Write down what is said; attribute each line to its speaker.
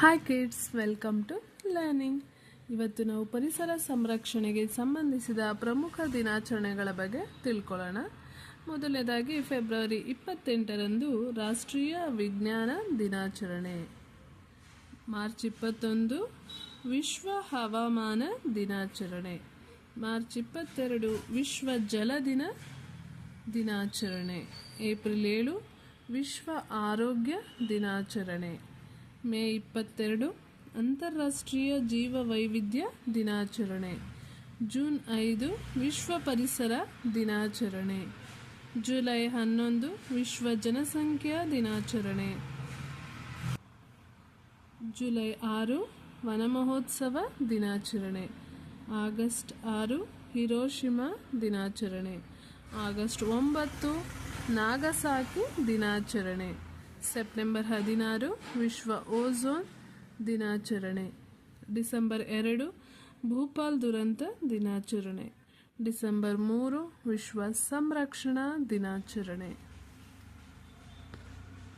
Speaker 1: Hi kids welcome to learning ಇವತ್ತು ನಾವು ಪರಿಸರ ಸಂರಕ್ಷಣೆಗೆ ಸಂಬಂಧಿಸಿದ ಪ್ರಮುಖ ದಿನಾಚರಣೆಗಳ ಬಗ್ಗೆ ತಿಳ್ಕೊಳ್ಳೋಣ. ಮೊದಲನೇದಾಗಿ ಫೆಬ್ರವರಿ ಇಪ್ಪತ್ತೆಂಟರಂದು ರಾಷ್ಟ್ರೀಯ ವಿಜ್ಞಾನ ದಿನಾಚರಣೆ. ಮಾರ್ಚ್ ಇಪ್ಪತ್ತೊಂದು ವಿಶ್ವ ಹವಾಮಾನ ದಿನಾಚರಣೆ. ಮಾರ್ಚ್ ಇಪ್ಪತ್ತೆರಡು ವಿಶ್ವ ಜಲ ದಿನ ದಿನಾಚರಣೆ. ಏಪ್ರಿಲ್ ಏಳು ವಿಶ್ವ ಆರೋಗ್ಯ ದಿನಾಚರಣೆ. ಮೇ ಇಪ್ಪತ್ತೆರಡು, ಅಂತಾರಾಷ್ಟ್ರೀಯ ಜೀವ ವೈವಿಧ್ಯ ದಿನಾಚರಣೆ. ಜೂನ್ ಐದು, ವಿಶ್ವ ಪರಿಸರ ದಿನಾಚರಣೆ. ಜುಲೈ ಹನ್ನೊಂದು, ವಿಶ್ವ ಜನಸಂಖ್ಯಾ ದಿನಾಚರಣೆ. ಜುಲೈ ಆರು, ವನಮಹೋತ್ಸವ ದಿನಾಚರಣೆ. ಆಗಸ್ಟ್ ಆರು, ಹಿರೋಶಿಮಾ ದಿನಾಚರಣೆ. ಆಗಸ್ಟ್ ಒಂಬತ್ತು, ನಾಗಸಾಕಿ ದಿನಾಚರಣೆ. ಸೆಪ್ಟೆಂಬರ್ ಹದಿನಾರು, ವಿಶ್ವ ಓಝೋನ್ ದಿನಾಚರಣೆ. ಡಿಸೆಂಬರ್ ಎರಡು, ಭೂಪಾಲ್ ದುರಂತ ದಿನಾಚರಣೆ. ಡಿಸೆಂಬರ್ ಮೂರು, ವಿಶ್ವ ಸಂರಕ್ಷಣಾ ದಿನಾಚರಣೆ.